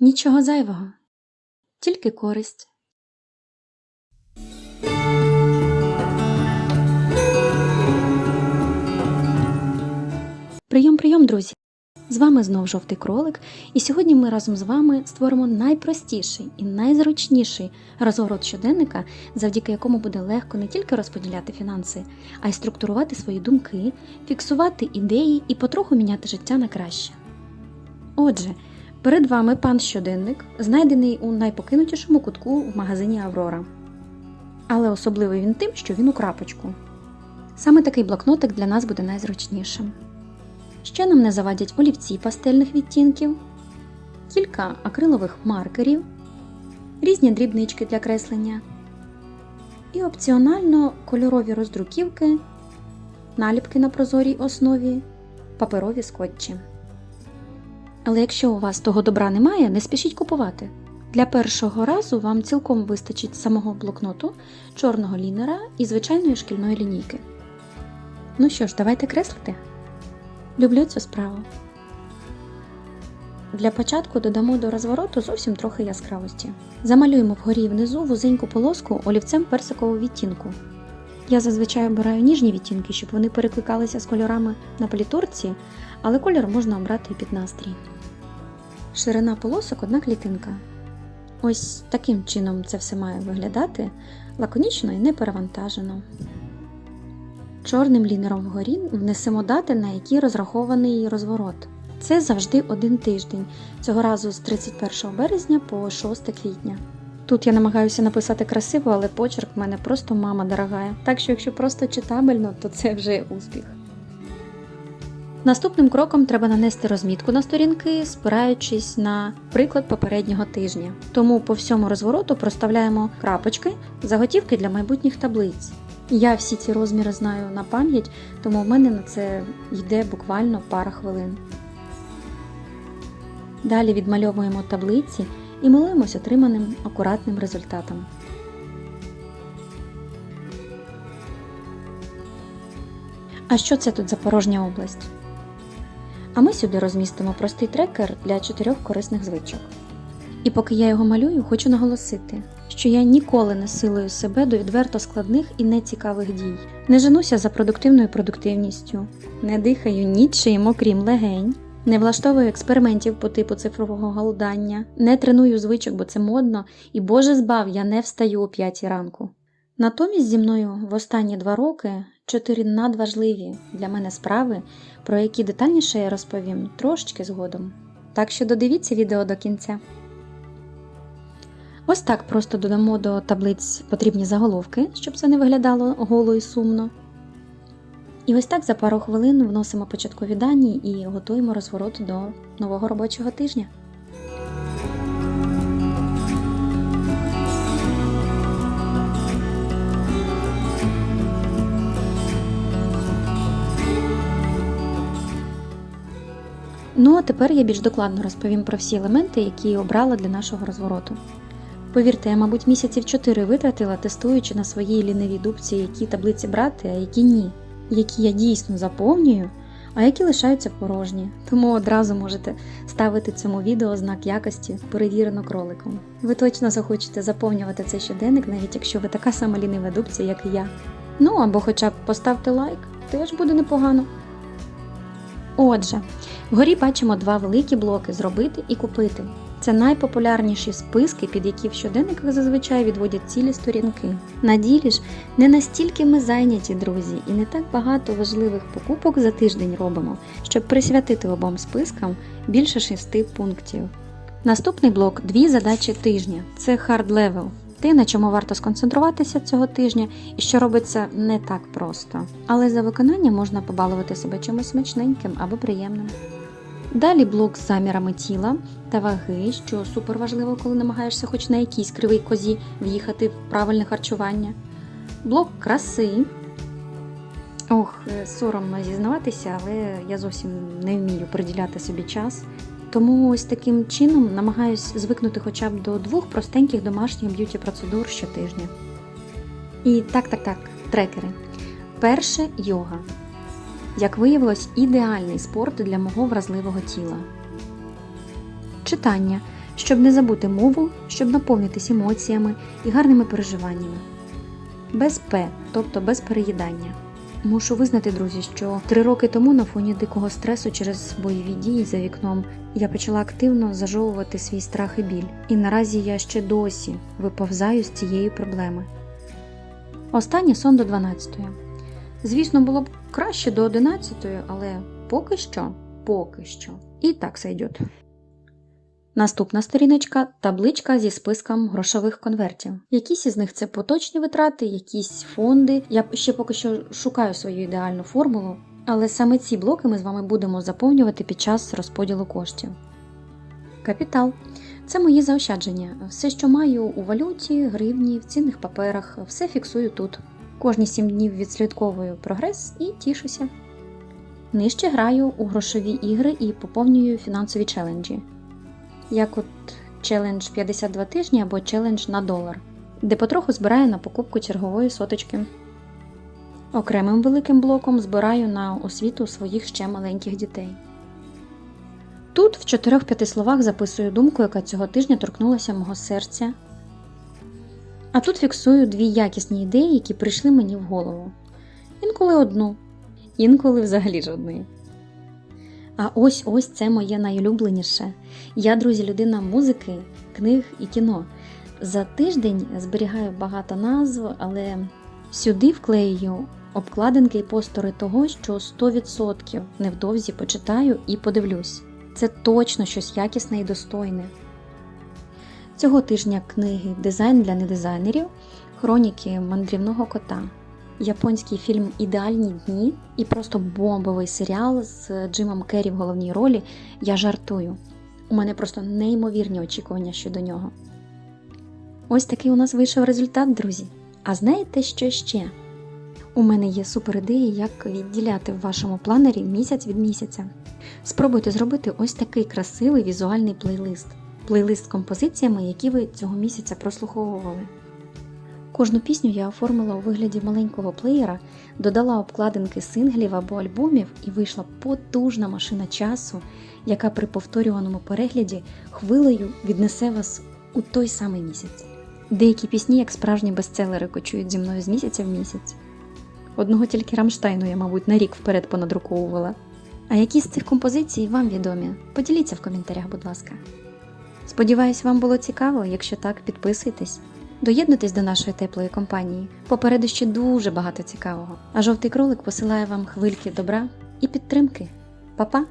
Нічого зайвого, тільки користь. Прийом, прийом, друзі! З вами знов жовтий кролик, і сьогодні ми разом з вами створимо найпростіший і найзручніший розворот щоденника, завдяки якому буде легко не тільки розподіляти фінанси, а й структурувати свої думки, фіксувати ідеї і потроху міняти життя на краще. Отже, перед вами пан щоденник, знайдений у найпокинутішому кутку в магазині Аврора. Але особливий він тим, що він у крапочку. Саме такий блокнотик для нас буде найзручнішим. Ще нам не завадять олівці пастельних відтінків, кілька акрилових маркерів, різні дрібнички для креслення і опціонально кольорові роздруківки, наліпки на прозорій основі, паперові скотчі. Але якщо у вас того добра немає, не спішіть купувати. Для першого разу вам цілком вистачить самого блокноту, чорного лінера і звичайної шкільної лінійки. Ну що ж, давайте креслити. Люблю цю справу. Для початку додамо до розвороту зовсім трохи яскравості. Замалюємо вгорі і внизу вузеньку полоску олівцем персикового відтінку. Я зазвичай обираю ніжні відтінки, щоб вони перекликалися з кольорами на палітурці, але кольор можна обрати і під настрій. Ширина полосок одна клітинка. Ось таким чином це все має виглядати лаконічно і неперевантажено. Чорним лінером вгорі внесемо дати, на які розрахований розворот. Це завжди один тиждень, цього разу з 31 березня по 6 квітня. Тут я намагаюся написати красиво, але почерк в мене просто мама дорогая. Так що, якщо просто читабельно, то це вже успіх. Наступним кроком треба нанести розмітку на сторінки, спираючись на приклад попереднього тижня. Тому по всьому розвороту проставляємо крапочки, заготівки для майбутніх таблиць. Я всі ці розміри знаю на пам'ять, тому в мене на це йде буквально пара хвилин. Далі відмальовуємо таблиці і милуємось отриманим акуратним результатом. А що це тут за порожня область? А ми сюди розмістимо простий трекер для чотирьох корисних звичок. І поки я його малюю, хочу наголосити, що я ніколи не силую себе до відверто складних і нецікавих дій. Не женуся за продуктивною продуктивністю, не дихаю нічим, окрім легень, не влаштовую експериментів по типу цифрового голодання, не треную звичок, бо це модно, і Боже збав, я не встаю о 5 ранку. Натомість зі мною в останні два роки чотири надважливі для мене справи, про які детальніше я розповім трошечки згодом. Так що додивіться відео до кінця. Ось так просто додамо до таблиць потрібні заголовки, щоб це не виглядало голо і сумно. І ось так за пару хвилин вносимо початкові дані і готуємо розворот до нового робочого тижня. Ну а тепер я більш докладно розповім про всі елементи, які обрала для нашого розвороту. Повірте, я, мабуть, місяців 4 витратила, тестуючи на своїй лінивій дубці, які таблиці брати, а які ні, які я дійсно заповнюю, а які лишаються порожні. Тому одразу можете ставити цьому відео знак якості перевірено кроликом. Ви точно захочете заповнювати цей щоденник, навіть якщо ви така сама лінива дубця, як і я. Ну або хоча б поставте лайк, теж буде непогано. Отже, вгорі бачимо два великі блоки зробити і купити. Це найпопулярніші списки, під які в щоденниках зазвичай відводять цілі сторінки. На ділі ж не настільки ми зайняті, друзі, і не так багато важливих покупок за тиждень робимо, щоб присвятити обом спискам більше шести пунктів. Наступний блок дві задачі тижня. Це хард левел. Те, на чому варто сконцентруватися цього тижня, і що робиться не так просто. Але за виконання можна побалувати себе чимось смачненьким або приємним. Далі блок з замірами тіла та ваги, що супер важливо, коли намагаєшся хоч на якійсь кривій козі в'їхати в правильне харчування. Блок краси. Ох, е, соромно зізнаватися, але я зовсім не вмію приділяти собі час. Тому ось таким чином намагаюсь звикнути хоча б до двох простеньких домашніх б'юті процедур щотижня. І так, так, так, трекери. Перше йога. Як виявилось, ідеальний спорт для мого вразливого тіла. Читання щоб не забути мову, щоб наповнитись емоціями і гарними переживаннями. Без П, тобто без переїдання. Мушу визнати, друзі, що три роки тому на фоні дикого стресу через бойові дії за вікном я почала активно зажовувати свій страх і біль. І наразі я ще досі виповзаю з цієї проблеми. Останній сон до 12. Звісно, було б краще до 11, але поки що, поки що. І так сойдет. Наступна сторіночка табличка зі списком грошових конвертів. Якісь із них це поточні витрати, якісь фонди. Я ще поки що шукаю свою ідеальну формулу, але саме ці блоки ми з вами будемо заповнювати під час розподілу коштів. Капітал це мої заощадження. Все, що маю у валюті, гривні, в цінних паперах, все фіксую тут. Кожні 7 днів відслідковую прогрес і тішуся. Нижче граю у грошові ігри і поповнюю фінансові челенджі як от челендж 52 тижні або челендж на долар, де потроху збираю на покупку чергової соточки. Окремим великим блоком збираю на освіту своїх ще маленьких дітей. Тут в 4-5 словах записую думку, яка цього тижня торкнулася мого серця. А тут фіксую дві якісні ідеї, які прийшли мені в голову. Інколи одну, інколи взагалі жодної. А ось ось це моє найулюбленіше. Я, друзі, людина музики, книг і кіно. За тиждень зберігаю багато назв, але сюди вклею обкладинки і постери того, що 100% невдовзі почитаю і подивлюсь. Це точно щось якісне і достойне. Цього тижня книги Дизайн для недизайнерів, хроніки мандрівного кота японський фільм Ідеальні дні і просто бомбовий серіал з Джимом Керрі в головній ролі. Я жартую. У мене просто неймовірні очікування щодо нього. Ось такий у нас вийшов результат, друзі. А знаєте, що ще? У мене є супер ідеї, як відділяти в вашому планері місяць від місяця. Спробуйте зробити ось такий красивий візуальний плейлист. Плейлист з композиціями, які ви цього місяця прослуховували. Кожну пісню я оформила у вигляді маленького плеєра, додала обкладинки синглів або альбомів і вийшла потужна машина часу, яка при повторюваному перегляді хвилею віднесе вас у той самий місяць. Деякі пісні, як справжні бестселери, кочують зі мною з місяця в місяць. Одного тільки Рамштайну я, мабуть, на рік вперед понадруковувала. А які з цих композицій вам відомі? Поділіться в коментарях, будь ласка. Сподіваюсь, вам було цікаво. Якщо так, підписуйтесь. Доєднуйтесь до нашої теплої компанії. Попереду ще дуже багато цікавого. А жовтий кролик посилає вам хвильки добра і підтримки. Па-па!